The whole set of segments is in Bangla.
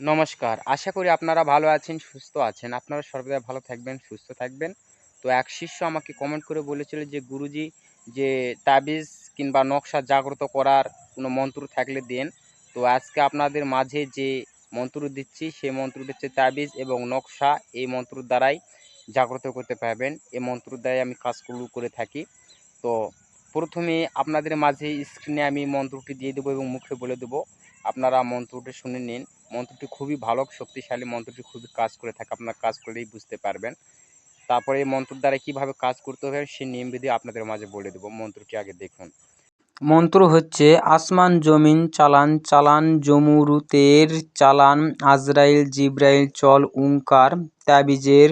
নমস্কার। আশা করি আপনারা ভালো আছেন, সুস্থ আছেন। আপনারা সর্বদা ভালো থাকবেন, সুস্থ থাকবেন। তো এক শিষ্য আমাকে কমেন্ট করে বলেছিল যে, গুরুজি, যে তাবিজ কিংবা নকশা জাগ্রত করার কোনো মন্ত্র থাকলে দেন। তো আজকে আপনাদের মাঝে যে মন্ত্র দিচ্ছি, সেই মন্ত্রটি হচ্ছে তাবিজ এবং নকশা। এই মন্ত্র দ্বারাই জাগ্রত করতে পারবেন। এই মন্ত্র দ্বারাই আমি কাজগুলো করে থাকি। তো প্রথমে আপনাদের মাঝে স্ক্রিনে আমি মন্ত্রটি দিয়ে দেবো এবং মুখে বলে দেবো। আপনারা মন্ত্রটি শুনে নিন। মন্ত্রটি খুবই ভালো, শক্তিশালী মন্ত্রটি খুবই কাজ করে থাকে, আপনার কাজ করলেই বুঝতে পারবেন। তারপরে এই মন্ত্র দ্বারা কীভাবে কাজ করতে হবে সেই নিয়মবিধি আপনাদের মাঝে বলে দেবো, মন্ত্রটি আগে দেখুন। মন্ত্র হচ্ছে, আসমান জমিন চালান চালান জমুরুতের চালান, আজরাইল, জিব্রাইল, চল, উঙ্কার, তাবিজের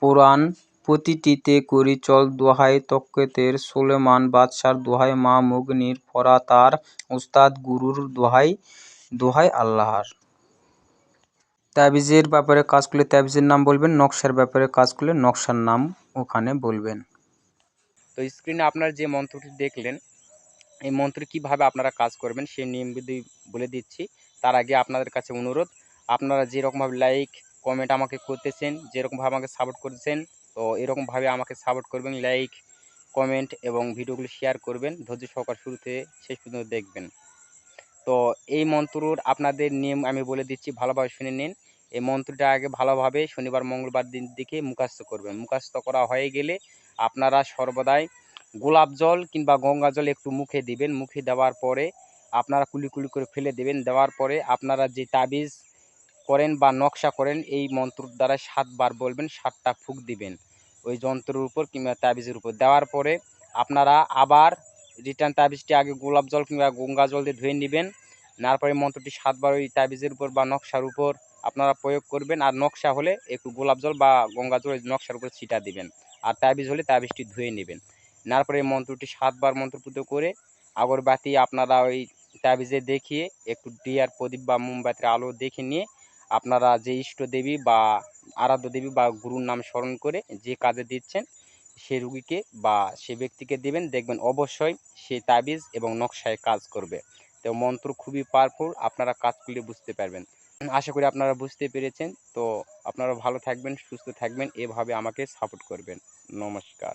পুরাণ, প্রতিটিতে করি চল, দোহাই তক্কেতের সোলেমান, বাদশার দোহাই, মা মুগনির ফরাতার উস্তাদ গুরুর দোহাই দোহাই আল্লাহর। তাবিজের ব্যাপারে কাজ করলে তাবিজের নাম বলবেন, নকশার ব্যাপারে কাজ করলে নকশার নাম ওখানে বলবেন। তো স্ক্রিনে আপনার যে মন্ত্রটি দেখলেন, এই মন্ত্রে কীভাবে আপনারা কাজ করবেন সেই নিয়মবিধি বলে দিচ্ছি। তার আগে আপনাদের কাছে অনুরোধ, আপনারা যেরকমভাবে লাইক কমেন্ট আমাকে করতেছেন, যেরকমভাবে আমাকে সাপোর্ট করতেছেন, তো এরকমভাবে আমাকে সাপোর্ট করবেন লাইক কমেন্ট এবং ভিডিওগুলো শেয়ার করবেন। ধৈর্য সহকার শুরু থেকে শেষ পর্যন্ত দেখবেন। তো এই মন্ত্রর আপনাদের নিয়ম আমি বলে দিচ্ছি, ভালোভাবে শুনে নিন। এই মন্ত্রটা আগে ভালোভাবে শনিবার, মঙ্গলবার দিন দিকে মুখাস্ত করবেন। মুখাস্ত করা হয়ে গেলে আপনারা সর্বদাই গোলাপ জল কিংবা গঙ্গা জল একটু মুখে দিবেন। মুখে দেওয়ার পরে আপনারা কুলি কুলি করে ফেলে দেবেন। দেওয়ার পরে আপনারা যে তাবিজ করেন বা নকশা করেন, এই মন্ত্রর দ্বারা সাতবার বলবেন, সাতটা ফুক দিবেন ওই যন্ত্রের উপর কিংবা তাবিজের উপর। দেওয়ার পরে আপনারা আবার রিটার্ন তাবিজটি আগে গোলাপ জল কিংবা গঙ্গা জল দিয়ে ধুয়ে নেবেন। নেওয়ার পরে মন্ত্রটি সাতবার ওই তাবিজের উপর বা নকশার উপর আপনারা প্রয়োগ করবেন আর নকশা হলে একটু গোলাপ জল বা গঙ্গা জল নকশার উপরে ছিটা দিবেন। আর তাবিজ হলে তাবিজটি ধুয়ে নেবেন। নেওয়ার পরে মন্ত্রটি সাতবার মন্ত্রপুত করে আগরবাতি আপনারা ওই তাবিজে দেখিয়ে একটু ডিয়ার প্রদীপ বা মোমবাতির আলো দেখে নিয়ে আপনারা যে ইষ্ট দেবী বা আরাধ্য দেবী বা গুরুর নাম স্মরণ করে যে কাজে দিচ্ছেন সে রুগীকে বা সে ব্যক্তিকে দেবেন, দেখবেন অবশ্যই সে তাবিজ এবং নকশায় কাজ করবে। তো মন্ত্র খুবই পাওয়ারফুল আপনারা কাজ করলে বুঝতে পারবেন। আশা করি আপনারা বুঝতে পেরেছেন। তো আপনারা ভালো থাকবেন, সুস্থ থাকবেন। এভাবে আমাকে সাপোর্ট করবেন। নমস্কার।